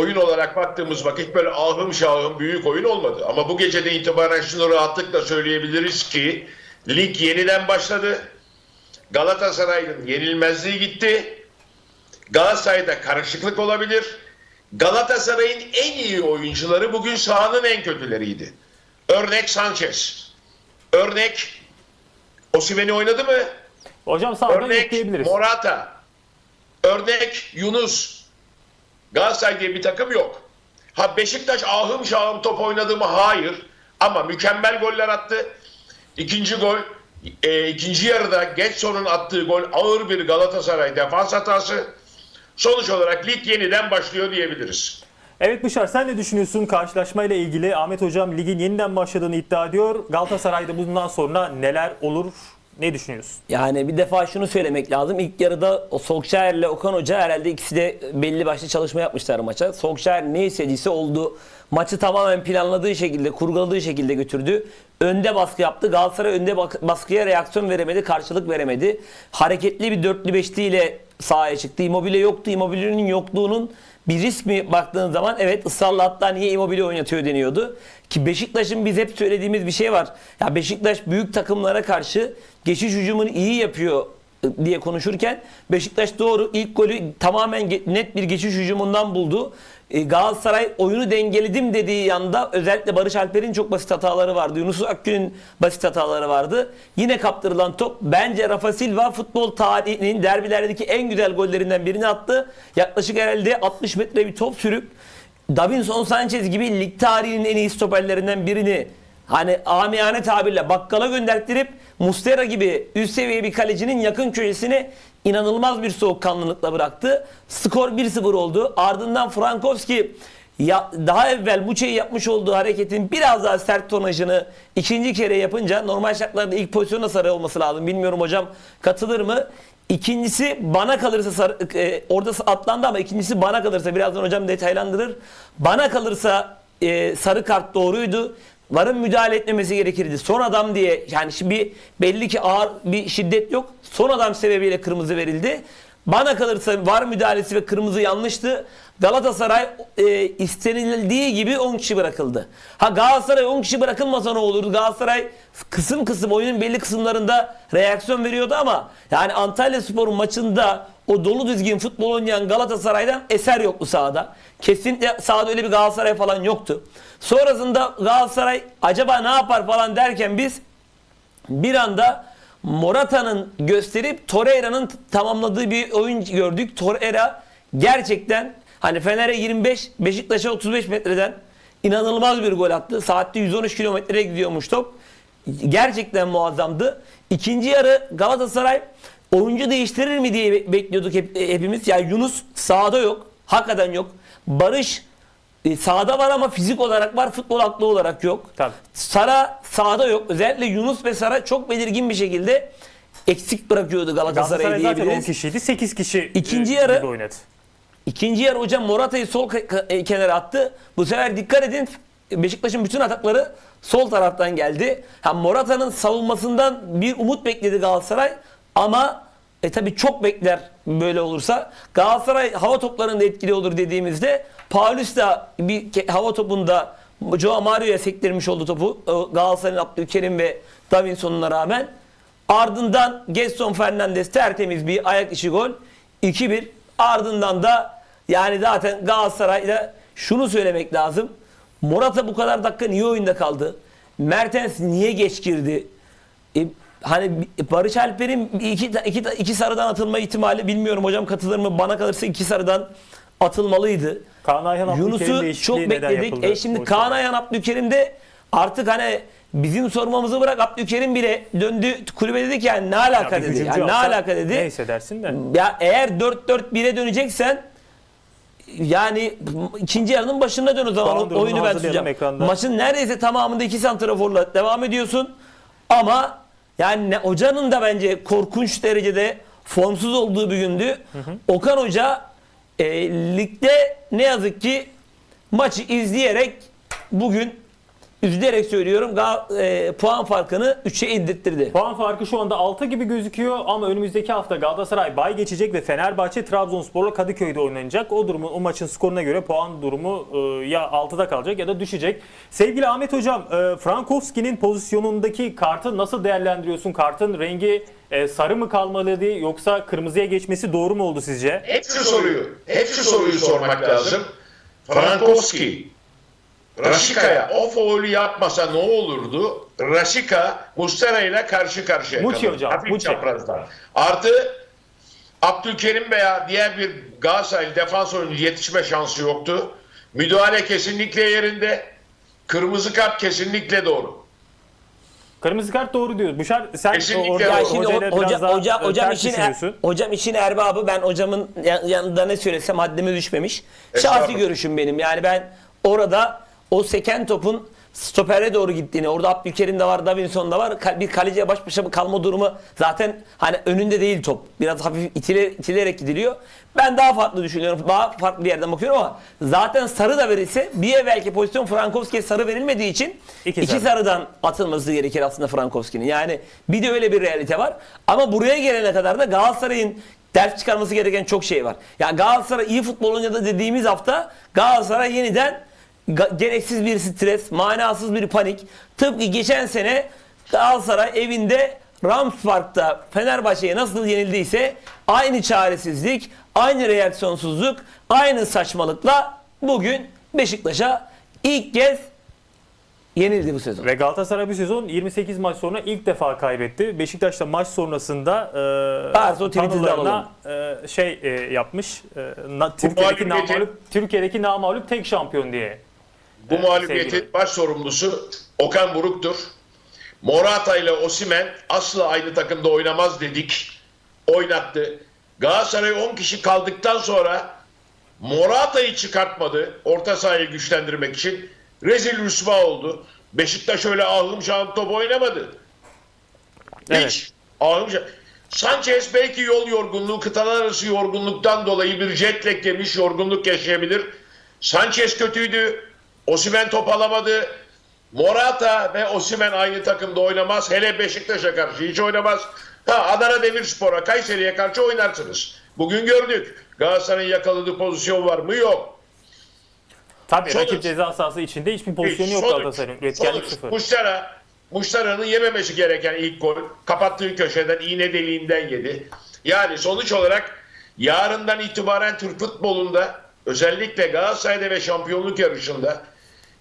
oyun olarak baktığımız vakit böyle ahım şahım büyük oyun olmadı. Ama bu geceden itibaren şunu rahatlıkla söyleyebiliriz ki lig yeniden başladı. Galatasaray'ın yenilmezliği gitti. Galatasaray'da karışıklık olabilir. Galatasaray'ın en iyi oyuncuları bugün sahanın en kötüleriydi. Örnek Sanchez. Örnek Osimhen'i oynadı mı? Hocam sağdan Örnek. Morata. Örnek Yunus. Galatasaray diye bir takım yok. Ha Beşiktaş ahım şahım top oynadı mı? Hayır. Ama mükemmel goller attı. İkinci gol, e, ikinci yarıda Getson'un attığı gol ağır bir Galatasaray defans hatası. Sonuç olarak lig yeniden başlıyor diyebiliriz. Evet Bışar sen ne düşünüyorsun karşılaşmayla ilgili? Ahmet Hocam ligin yeniden başladığını iddia ediyor. Galatasaray'da bundan sonra neler olur? Ne düşünüyorsun? Yani bir defa şunu söylemek lazım. İlk yarıda Solskjaer ile Okan Hoca herhalde ikisi de belli başlı çalışma yapmışlar maça. Solskjaer ne istediyse oldu. Maçı tamamen planladığı şekilde, kurguladığı şekilde götürdü. Önde baskı yaptı. Galatasaray önde baskıya reaksiyon veremedi, karşılık veremedi. Hareketli bir dörtlü beşli ile sahaya çıktı. Immobile yoktu. Immobile'nin yokluğunun bir risk mi baktığın zaman evet ısrarla hatta niye Immobile oynatıyor deniyordu. Ki Beşiktaş'ın biz hep söylediğimiz bir şey var. Ya Beşiktaş büyük takımlara karşı geçiş hücumunu iyi yapıyor ı, diye konuşurken Beşiktaş doğru ilk golü tamamen net bir geçiş hücumundan buldu. E, Galatasaray oyunu dengeledim dediği yanda özellikle Barış Alper'in çok basit hataları vardı. Yunus Akgün'ün basit hataları vardı. Yine kaptırılan top bence Rafa Silva futbol tarihinin derbilerdeki en güzel gollerinden birini attı. Yaklaşık herhalde 60 metre bir top sürüp Davinson Sanchez gibi lig tarihinin en iyi stoperlerinden birini hani amiyane tabirle bakkala gönderttirip Mustera gibi üst seviye bir kalecinin yakın köşesine inanılmaz bir soğukkanlılıkla bıraktı. Skor 1-0 oldu. Ardından Frankowski ya, daha evvel bu şeyi yapmış olduğu hareketin biraz daha sert tonajını ikinci kere yapınca normal şartlarda ilk pozisyonda sarı olması lazım. Bilmiyorum hocam katılır mı? İkincisi bana kalırsa sarı- e, orada atlandı ama ikincisi bana kalırsa birazdan hocam detaylandırır. Bana kalırsa e, sarı kart doğruydu. Varın müdahale etmemesi gerekirdi. Son adam diye yani şimdi belli ki ağır bir şiddet yok. Son adam sebebiyle kırmızı verildi. Bana kalırsa var müdahalesi ve kırmızı yanlıştı. Galatasaray e, istenildiği gibi 10 kişi bırakıldı. Ha Galatasaray 10 kişi bırakılmasa ne olurdu? Galatasaray kısım kısım oyunun belli kısımlarında reaksiyon veriyordu ama yani Antalya Spor'un maçında o dolu düzgün futbol oynayan Galatasaray'dan eser yoktu sahada. Kesinlikle sahada öyle bir Galatasaray falan yoktu. Sonrasında Galatasaray acaba ne yapar falan derken biz bir anda Morata'nın gösterip Torreira'nın tamamladığı bir oyun gördük. Torreira gerçekten hani Fener'e 25, Beşiktaş'a 35 metreden inanılmaz bir gol attı. Saatte 113 kilometreye gidiyormuş top. Gerçekten muazzamdı. İkinci yarı Galatasaray oyuncu değiştirir mi diye be- bekliyorduk hep, hepimiz. Yani Yunus sahada yok. Hakikaten yok. Barış e, sahada var ama fizik olarak var, futbol aklı olarak yok. Tabii. Sara sahada yok. Özellikle Yunus ve Sara çok belirgin bir şekilde eksik bırakıyordu Galatasaray'ı Galatasaray zaten 10 diyebiliriz. kişiydi. 8 kişi İkinci e, yarı- gibi oynadı. İkinci yarı hocam Morata'yı sol e, kenara attı. Bu sefer dikkat edin Beşiktaş'ın bütün atakları sol taraftan geldi. Ha Morata'nın savunmasından bir umut bekledi Galatasaray ama e tabi çok bekler böyle olursa. Galatasaray hava toplarında etkili olur dediğimizde Paulus da bir hava topunda Joao Mario'ya sektirmiş oldu topu. O Galatasaray'ın Abdülkerim ve Davinson'una rağmen. Ardından Gerson Fernandes tertemiz bir ayak içi gol. 2-1. Ardından da yani zaten Galatasaray'da şunu söylemek lazım. Morata bu kadar dakika niye oyunda kaldı? Mertens niye geç girdi? E, hani Barış Alper'in iki, iki, iki sarıdan atılma ihtimali bilmiyorum hocam katılır mı? Bana kalırsa iki sarıdan atılmalıydı. Kaan Ayhan Yunus'u çok bekledik. E şimdi Kaan? Ayhan Abdülkerim de artık hani bizim sormamızı bırak Abdülkerim bile döndü kulübe dedi ki yani ne alaka Ya dedi. Yani ne alaka dedi. Neyse dersin de. Ya eğer 4-4-1'e döneceksen yani ikinci yarının başında dön o zaman o- oyunu ben tutacağım. Maçın neredeyse tamamında iki santraforla devam ediyorsun. Ama yani ne, hocanın da bence korkunç derecede formsuz olduğu bir gündü. Okan Hoca e, ligde ne yazık ki maçı izleyerek bugün üzülerek söylüyorum Gal- e, puan farkını 3'e indirttirdi. Puan farkı şu anda 6 gibi gözüküyor ama önümüzdeki hafta Galatasaray bay geçecek ve Fenerbahçe Trabzonspor'la Kadıköy'de oynanacak. O durumu o maçın skoruna göre puan durumu e, ya 6'da kalacak ya da düşecek. Sevgili Ahmet hocam, e, Frankowski'nin pozisyonundaki kartı nasıl değerlendiriyorsun? Kartın rengi e, sarı mı kalmalıydı yoksa kırmızıya geçmesi doğru mu oldu sizce? Hep şu soruyu, hep şu soruyu sormak lazım. Frankowski, Raşika'ya o faulü yapmasa ne olurdu? Raşika, Mustera ile karşı karşıya Muçi kalır. hocam, Hafif Muçi. çaprazdan. Artı Abdülkerim veya diğer bir Galatasaray defans oyuncu yetişme şansı yoktu. Müdahale kesinlikle yerinde. Kırmızı kart kesinlikle doğru. Kırmızı kart doğru diyor. Buşar sen Kesinlikle orada doğru. Şimdi hocayla ho- hoca, biraz daha hoca, e, hocam ters için düşünüyorsun. hocam için erbabı ben hocamın ya- yanında ne söylesem haddime düşmemiş. Şahsi Estağfurullah. görüşüm benim. Yani ben orada o seken topun stopere doğru gittiğini, orada Abdülkerim de var, Davinson da var. Bir kaleciye baş başa kalma durumu zaten hani önünde değil top. Biraz hafif itile, itilerek gidiliyor. Ben daha farklı düşünüyorum. Daha farklı bir yerden bakıyorum ama zaten sarı da verilse bir evvelki pozisyon Frankowski'ye sarı verilmediği için İki iki, sarı. sarıdan atılması gerekir aslında Frankowski'nin. Yani bir de öyle bir realite var. Ama buraya gelene kadar da Galatasaray'ın ders çıkarması gereken çok şey var. Ya Galatasaray iyi futbol oynadı dediğimiz hafta Galatasaray yeniden gereksiz bir stres, manasız bir panik. Tıpkı geçen sene Galatasaray evinde Rams Park'ta Fenerbahçe'ye nasıl yenildiyse aynı çaresizlik, aynı reaksiyonsuzluk, aynı saçmalıkla bugün Beşiktaş'a ilk kez yenildi bu sezon. Ve Galatasaray bu sezon 28 maç sonra ilk defa kaybetti. Beşiktaş da maç sonrasında e, tanrılarına, e, şey e, yapmış. E, na, Türkiye'deki namalup, Türkiye'deki namalup tek şampiyon diye. Bu Evet, mağlubiyetin sevgili. baş sorumlusu Okan Buruk'tur. Morata ile Osimen asla aynı takımda oynamaz dedik. Oynattı. Galatasaray 10 kişi kaldıktan sonra Morata'yı çıkartmadı orta sahayı güçlendirmek için. Rezil rüsva oldu. Beşiktaş öyle ahım şahım top oynamadı. Hiç. Ahım Sanchez belki yol yorgunluğu, kıtalar arası yorgunluktan dolayı bir jet lag yemiş yorgunluk yaşayabilir. Sanchez kötüydü. Osimen top alamadı. Morata ve Osimen aynı takımda oynamaz. Hele Beşiktaş'a karşı hiç oynamaz. Ha Adana Demirspor'a, Kayseri'ye karşı oynarsınız. Bugün gördük. Galatasaray'ın yakaladığı pozisyon var mı? Yok. Tabii Sonuç. rakip ceza sahası içinde hiçbir pozisyonu yok. Galatasaray'ın. Üretkenlik sıfır. Muştera, Muştera'nın yememesi gereken ilk gol. Kapattığı köşeden iğne deliğinden yedi. Yani sonuç olarak yarından itibaren Türk futbolunda özellikle Galatasaray'da ve şampiyonluk yarışında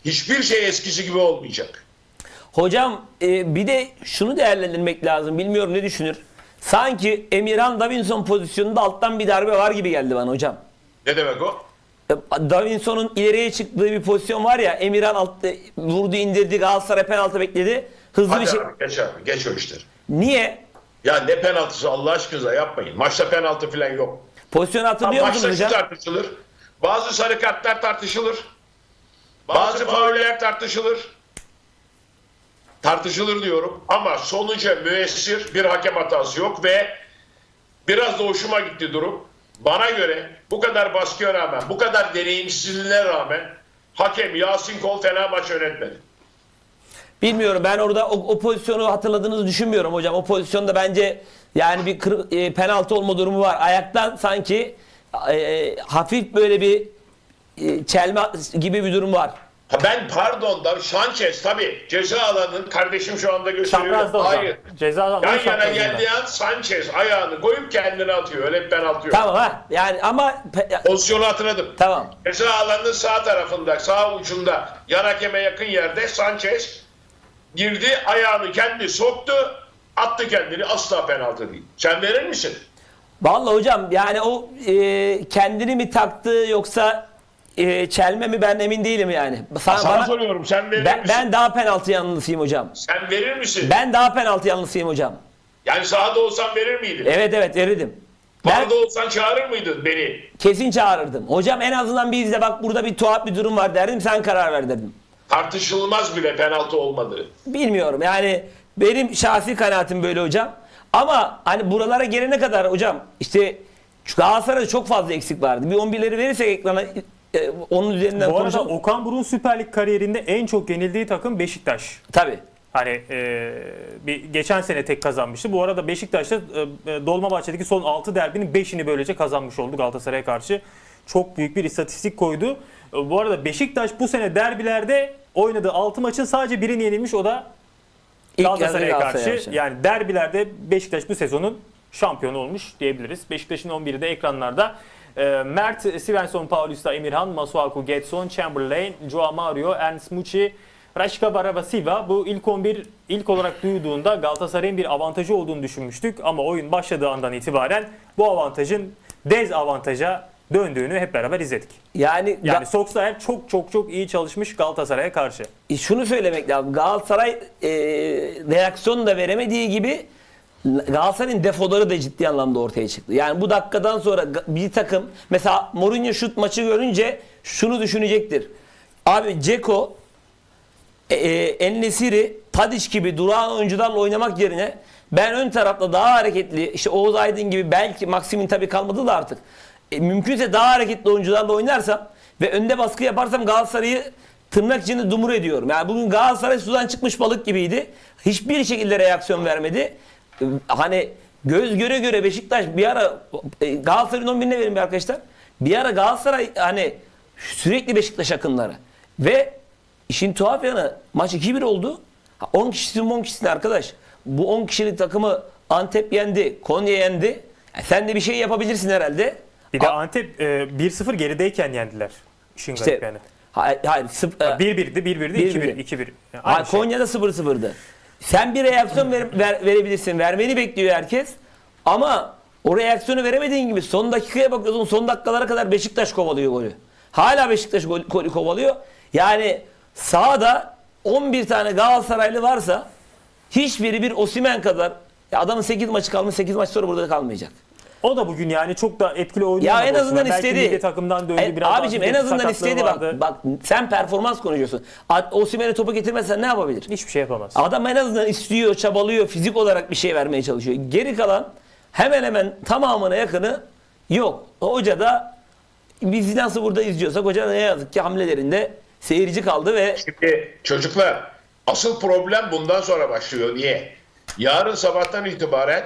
hiçbir şey eskisi gibi olmayacak. Hocam e, bir de şunu değerlendirmek lazım. Bilmiyorum ne düşünür. Sanki Emirhan Davinson pozisyonunda alttan bir darbe var gibi geldi bana hocam. Ne demek o? E, Davinson'un ileriye çıktığı bir pozisyon var ya Emirhan alt, vurdu indirdi Galatasaray penaltı bekledi. Hızlı bir Hadi şey. abi, geç abi geç o işleri. Niye? Ya ne penaltısı Allah aşkınıza yapmayın. Maçta penaltı falan yok. Pozisyonu Ha, hatırlıyor Maçta musunuz şu hocam? tartışılır. Bazı sarı kartlar tartışılır. Bazı fauller tartışılır. Tartışılır diyorum. Ama sonuca müessir bir hakem hatası yok ve biraz da hoşuma gitti durum. Bana göre bu kadar baskıya rağmen, bu kadar deneyimsizliğine rağmen hakem Yasin Kol fena maç yönetmedi. Bilmiyorum ben orada o, o pozisyonu hatırladığınızı düşünmüyorum hocam. O pozisyonda bence yani bir kır- e, penaltı olma durumu var. Ayaktan sanki e, hafif böyle bir e, çelme gibi bir durum var. Ha ben pardon da Sanchez tabii ceza alanının kardeşim şu anda gösteriyor. Çaprazda hocam. Hayır. Ceza alanı Yan yana çaprazında. geldiği an Sanchez ayağını koyup kendini atıyor. Öyle penaltı yok. Tamam ha yani ama Pozisyonu hatırladım. tamam. Ceza alanının sağ tarafında, sağ ucunda, yan hakeme yakın yerde Sanchez girdi, ayağını kendi soktu, attı kendini. Asla penaltı değil. Sen verir misin? Vallahi hocam yani o e, kendini mi taktı yoksa e, çelme mi ben emin değilim yani. Sana, Sana bana- soruyorum. Sen verir ben, misin? ben daha penaltı yanlısıyım hocam. Sen verir misin? Ben daha penaltı yanlısıyım hocam. Yani sahada olsan verir miydin? Evet evet verirdim. Sahada olsan çağırır mıydın beni? kesin çağırırdım. Hocam en azından bir izle bak burada bir tuhaf bir durum var derdim sen karar ver dedim. Tartışılmaz bile penaltı olmadığı. Bilmiyorum yani benim şahsi kanaatim böyle hocam. Ama hani buralara gelene kadar hocam işte Galatasaray'da çok fazla eksik vardı. Bir 11'leri verirsek ekrana e, onun üzerinden Bu arada konuşalım. Okan Buruk'un Süper Lig kariyerinde en çok yenildiği takım Beşiktaş. Tabii. Hani e, bir geçen sene tek kazanmıştı. Bu arada Beşiktaş'ta e, e, Dolmabahçe'deki son 6 derbinin 5'ini böylece kazanmış oldu Galatasaray'a karşı. Çok büyük bir istatistik koydu. E, bu arada Beşiktaş bu sene derbilerde oynadığı 6 maçın sadece birini yenilmiş o da Galatasaray'a karşı. Galatasaray'a Yani derbilerde Beşiktaş bu sezonun şampiyonu olmuş diyebiliriz. Beşiktaş'ın 11'i de ekranlarda. E, Mert, Svensson, Paulista, Emirhan, Masuaku, Getson, Chamberlain, Joao Mario, Ernst Muçi, Raşka Baravasiva bu ilk 11 ilk olarak duyduğunda Galatasaray'ın bir avantajı olduğunu düşünmüştük ama oyun başladığı andan itibaren bu avantajın dezavantaja döndüğünü hep beraber izledik. Yani, Yani Solskjaer çok çok çok iyi çalışmış Galatasaray'a karşı. E, şunu söylemek lazım. Galatasaray e, reaksiyon da veremediği gibi Galatasaray'ın defoları da ciddi anlamda ortaya çıktı. Yani bu dakikadan sonra bir takım mesela Mourinho şut maçı görünce şunu düşünecektir. Abi Ceko e, e, Ennesiri, Tadiç gibi durağan oyuncularla oynamak yerine ben ön tarafta daha hareketli işte Oğuz Aydın gibi belki Maksim'in tabii kalmadı da artık. E, mümkünse daha hareketli oyuncularla oynarsam ve önde baskı yaparsam Galatasaray'ı tırnak içinde dumur ediyorum. Yani bugün Galatasaray sudan çıkmış balık gibiydi. Hiçbir şekilde reaksiyon vermedi. Hani göz göre göre Beşiktaş bir ara e, Galatasaray'ın 11'ine verin bir arkadaşlar. Bir ara Galatasaray hani sürekli Beşiktaş akınları. Ve işin tuhaf yanı maç 2-1 oldu. Ha, 10 kişisin 10 kişisin arkadaş. Bu 10 kişilik takımı Antep yendi, Konya yendi. E, sen de bir şey yapabilirsin herhalde. Bir de A- Antep e, 1-0 gerideyken yendiler. İşin İşte- garip yani. Hayır, hayır sıf- e, 1-1'di, 1-1'di, 1-1. 2-1, 2-1. Yani Ha, aynı şey. Konya'da 0-0'dı. Sen bir reaksiyon ver- ver- verebilirsin. Vermeni bekliyor herkes. Ama o reaksiyonu veremediğin gibi son dakikaya bakıyorsun. Son dakikalara kadar Beşiktaş kovalıyor golü. Hala Beşiktaş gol- golü kovalıyor. Yani sahada 11 tane Galatasaraylı varsa hiçbiri bir Osimen kadar ya adamın 8 maçı kalmış 8 maç sonra burada kalmayacak. O da bugün yani çok da etkili oynayamadı. Ya en azından Belki istedi. milli takımdan döndü E, biraz. abicim en azından istedi vardı. bak. Bak sen performans konuşuyorsun. Osimhen'e topu getirmezsen ne yapabilir? Hiçbir şey yapamaz. Adam en azından istiyor, çabalıyor, fizik olarak bir şey vermeye çalışıyor. Geri kalan hemen hemen tamamına yakını yok. Hoca da biz nasıl burada izliyorsak hoca ne yazık ki hamlelerinde seyirci kaldı ve Şimdi çocuklar asıl problem bundan sonra başlıyor. Niye? Yarın sabahtan itibaren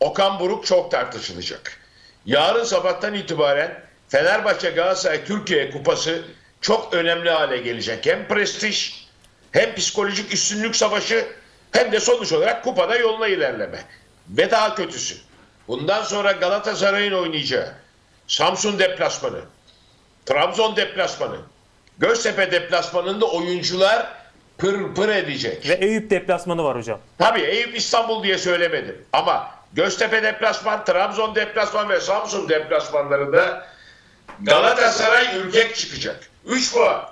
Okan Buruk çok tartışılacak. Yarın sabahtan itibaren Fenerbahçe Galatasaray Türkiye Kupası çok önemli hale gelecek. Hem prestij hem psikolojik üstünlük savaşı hem de sonuç olarak kupada yoluna ilerleme. Ve daha kötüsü. Bundan sonra Galatasaray'ın oynayacağı Samsun deplasmanı, Trabzon deplasmanı, Göztepe deplasmanında oyuncular pır pır edecek. Ve Eyüp deplasmanı var hocam. Tabii Eyüp İstanbul diye söylemedim. Ama Göztepe deplasman, Trabzon deplasman ve Samsun deplasmanlarında Galatasaray ürkek çıkacak. 3 puan.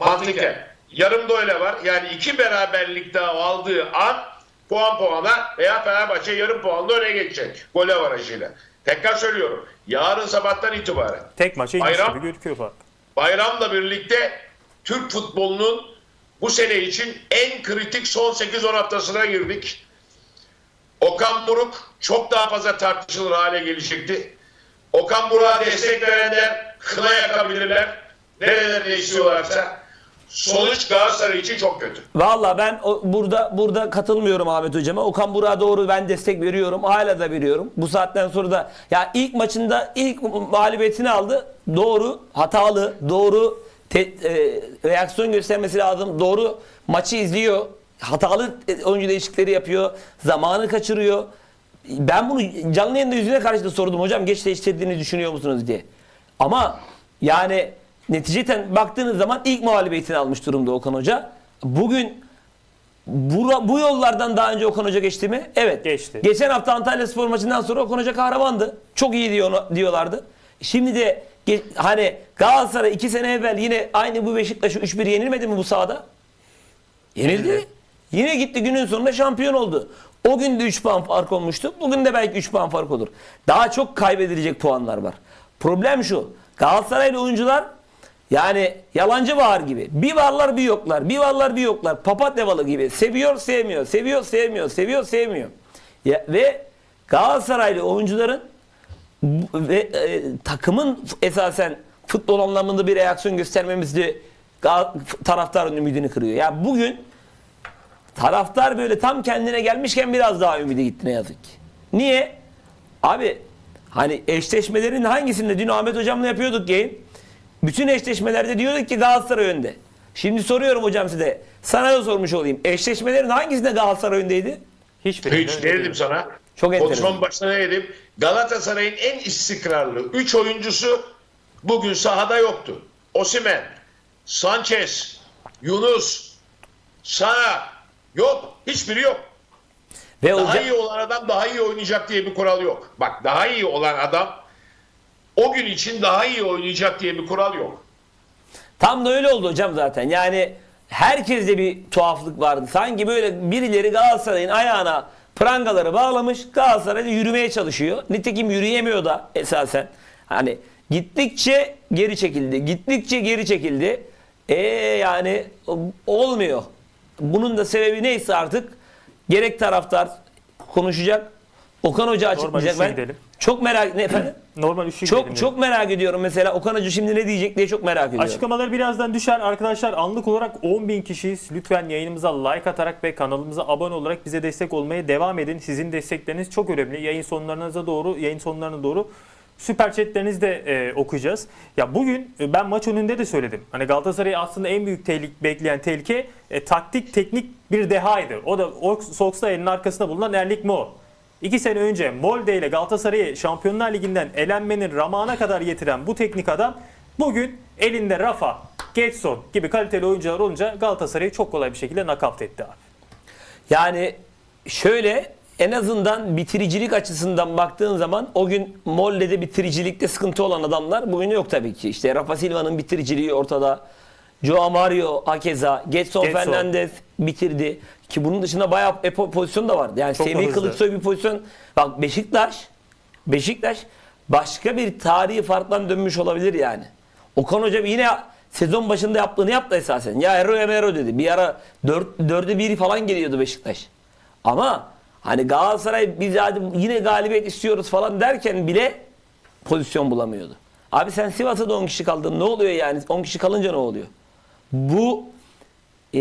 Mantıken. Yarım da öyle var. Yani iki beraberlik daha aldığı an puan puana veya Fenerbahçe yarım puanla öne geçecek. Gol avarajıyla. Tekrar söylüyorum. Yarın sabahtan itibaren Tek maça Bayram. gibi gözüküyor fark. bayramla birlikte Türk futbolunun bu sene için en kritik son 8-10 haftasına girdik. Okan Buruk çok daha fazla tartışılır hale gelecekti. Okan Buruk'a destek verenler kına yakabilirler. Nerelerine istiyorlarsa. Sonuç Galatasaray için çok kötü. Valla ben o, burada burada katılmıyorum Ahmet Hocam'a. Okan Burak'a doğru ben destek veriyorum. Hala da veriyorum. Bu saatten sonra da ya ilk maçında ilk mağlubiyetini aldı. Doğru, hatalı, doğru te- e, reaksiyon göstermesi lazım. Doğru maçı izliyor. Hatalı e, oyuncu değişiklikleri yapıyor. Zamanı kaçırıyor. Ben bunu canlı yayında yüzüne karşı da sordum. Hocam geç değiştirdiğini düşünüyor musunuz diye. Ama yani neticeten baktığınız zaman ilk mağlubiyetini almış durumda Okan Hoca. Bugün bu, bu yollardan daha önce Okan Hoca geçti mi? Evet. Geçti. Geçen hafta Antalya Spor maçından sonra Okan Hoca kahramandı. Çok iyi diyor, diyorlardı. Şimdi de hani Galatasaray iki sene evvel yine aynı bu Beşiktaş'ı 3-1 yenilmedi mi bu sahada? Yenildi. Yine gitti günün sonunda şampiyon oldu. O gün de 3 puan fark olmuştu. Bugün de belki 3 puan fark olur. Daha çok kaybedilecek puanlar var. Problem şu. Galatasaraylı oyuncular yani yalancı var gibi. Bir varlar bir yoklar. Bir varlar bir yoklar. Papatya balı gibi. Seviyor sevmiyor. Seviyor sevmiyor. Seviyor sevmiyor. Ya, ve Galatasaraylı oyuncuların ve e, takımın esasen futbol anlamında bir reaksiyon göstermemiz de taraftarın ümidini kırıyor. Ya bugün taraftar böyle tam kendine gelmişken biraz daha ümidi gitti ne yazık ki. Niye? Abi hani eşleşmelerin hangisinde dün Ahmet hocamla yapıyorduk yayın. Bütün eşleşmelerde diyorduk ki Galatasaray önde. Şimdi soruyorum hocam size. Sana da sormuş olayım. Eşleşmelerin hangisinde Galatasaray öndeydi? Hiçbirinde Hiç ne dedim sana? Çok enteresan. Konuşmamın başına ne dedim? Galatasaray'ın en istikrarlı 3 oyuncusu bugün sahada yoktu. Osimen, Sanchez, Yunus, Sara yok. Hiçbiri yok. Ve Daha hocam, iyi olan adam daha iyi oynayacak diye bir kural yok. Bak daha iyi olan adam o gün için daha iyi oynayacak diye bir kural yok. tam da öyle oldu hocam zaten. Yani herkeste bir tuhaflık vardı. Sanki böyle birileri Galatasaray'ın ayağına prangaları bağlamış. Galatasaray'da yürümeye çalışıyor. Nitekim yürüyemiyor da esasen. Hani gittikçe geri çekildi. Gittikçe geri çekildi. E yani olmuyor. Bunun da sebebi neyse artık gerek taraftar konuşacak. Okan Hoca açıklayacak. üçlü Ben gidelim. çok merak ne efendim? Normal üçlü gidelim Çok dedim. çok merak ediyorum mesela Okan Hoca şimdi ne diyecek diye çok merak ediyorum. Açıklamalar birazdan düşer. Arkadaşlar anlık olarak 10.000 kişiyiz. Lütfen yayınımıza like atarak ve kanalımıza abone olarak bize destek olmaya devam edin. Sizin destekleriniz çok önemli. Yayın sonlarınıza doğru, yayın sonlarına doğru süper chatlerinizi de e, okuyacağız. Ya bugün e, ben maç önünde de söyledim. Hani Galatasaray'ı aslında en büyük tehlike, bekleyen tehlike e, taktik teknik bir dehaydı. O da Solskjaer'in arkasında bulunan Erlik Mo. İki sene önce Molde ile Galatasaray'ı Şampiyonlar Ligi'nden elenmenin ramağına kadar getiren bu teknik adam bugün elinde Rafa, Getson gibi kaliteli oyuncular olunca Galatasaray'ı çok kolay bir şekilde nakavt etti abi. Yani şöyle en azından bitiricilik açısından baktığın zaman o gün Molle'de bitiricilikte sıkıntı olan adamlar bugün yok tabii ki. İşte Rafa Silva'nın bitiriciliği ortada. Joao Mario hakeza, Getson, Getson. Fernandez bitirdi. Ki bunun dışında bayağı epo pozisyon da vardı. Yani Çok Semih. Kılıçsoy bir pozisyon. Bak Beşiktaş, Beşiktaş başka bir tarihi farktan dönmüş olabilir yani. Okan Hoca yine sezon başında yaptığını yaptı esasen. Ya Ero Emero dedi. Bir ara 4, 4'e 1 falan geliyordu Beşiktaş. Ama hani Galatasaray biz yine galibiyet istiyoruz falan derken bile pozisyon bulamıyordu. Abi sen Sivas'ta da 10 kişi kaldın. Ne oluyor yani? 10 kişi kalınca ne oluyor? Bu e,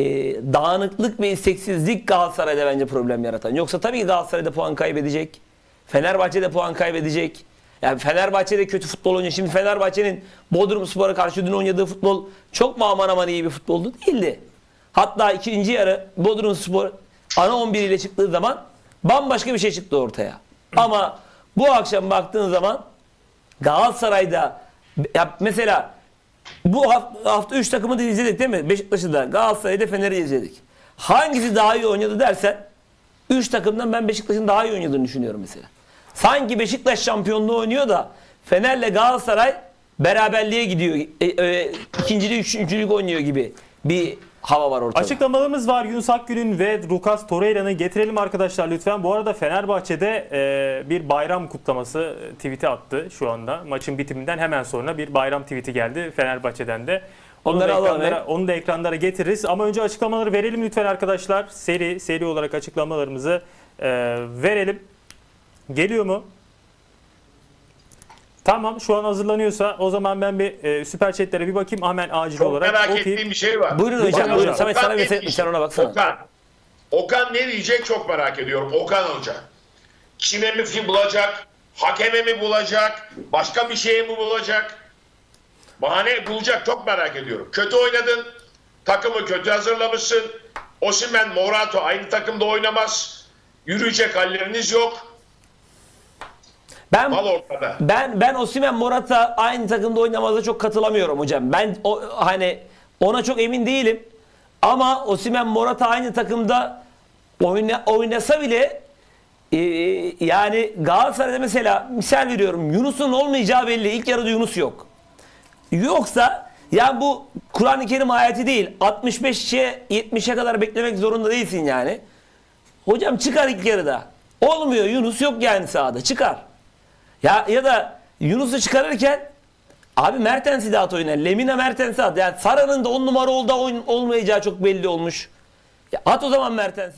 dağınıklık ve isteksizlik Galatasaray'da bence problem yaratan. Yoksa tabii ki Galatasaray'da puan kaybedecek. Fenerbahçe'de puan kaybedecek. Yani Fenerbahçe'de kötü futbol oynuyor. Şimdi Fenerbahçe'nin Bodrum Spor'a karşı dün oynadığı futbol çok mu aman aman iyi bir futboldu? Değildi. Hatta ikinci yarı Bodrum Spor ana 11 ile çıktığı zaman bambaşka bir şey çıktı ortaya. Ama bu akşam baktığın zaman Galatasaray'da ya mesela bu hafta, hafta 3 takımı da izledik değil mi? Beşiktaş'ı da Galatasaray'da Fener'i izledik. Hangisi daha iyi oynadı dersen 3 takımdan ben Beşiktaş'ın daha iyi oynadığını düşünüyorum mesela. Sanki Beşiktaş şampiyonluğu oynuyor da Fener'le Galatasaray beraberliğe gidiyor. E, e, ikincilik, üçüncülük oynuyor gibi bir hava var ortada. Açıklamalarımız var. Yunus Akgün'ün ve Lucas Torreira'nı getirelim arkadaşlar lütfen. Bu arada Fenerbahçe'de e, bir bayram kutlaması e, tweet'i attı şu anda. Maçın bitiminden hemen sonra bir bayram tweet'i geldi Fenerbahçe'den de. Onu Onları da, ekranlara, onu da ekranlara getiririz. Ama önce açıklamaları verelim lütfen arkadaşlar. Seri seri olarak açıklamalarımızı e, verelim. Geliyor mu? Tamam şu an hazırlanıyorsa o zaman ben bir e, süper chatlere bir bakayım hemen acil Çok olarak. merak okuyayım. ettiğim bir şey var. Buyurun hocam, Okan buyurun. Samet sana ne mesaj diyecek? sen ona baksana. Okan. Okan ne diyecek çok merak ediyorum. Okan Hoca. Kime mi fi- bulacak? Hakeme mi bulacak? Başka bir şeye mi bulacak? Bahane bulacak çok merak ediyorum. Kötü oynadın. Takımı kötü hazırlamışsın. Osimhen, Morato aynı takımda oynamaz. Yürüyecek halleriniz yok. Ben Mal ortada. Ben ben Osimhen Morata aynı takımda oynamazda çok katılamıyorum hocam. Ben o, hani ona çok emin değilim. Ama Osimhen Morata aynı takımda oyna, oynasa bile e, yani Galatasaray'da mesela misal veriyorum Yunus'un olmayacağı belli. İlk yarıda Yunus yok. Yoksa yani bu Kur'an-ı Kerim ayeti değil. 65'e 70'e kadar beklemek zorunda değilsin yani. Hocam çıkar ilk yarıda. Olmuyor Yunus yok yani sahada çıkar. Ya ya da Yunus'u çıkarırken abi Mertens'i de at oyuna. Lemina Mertens'i at. Yani Sara'nın da on numara oldu olmayacağı çok belli olmuş. Ya at o zaman Mertens'i.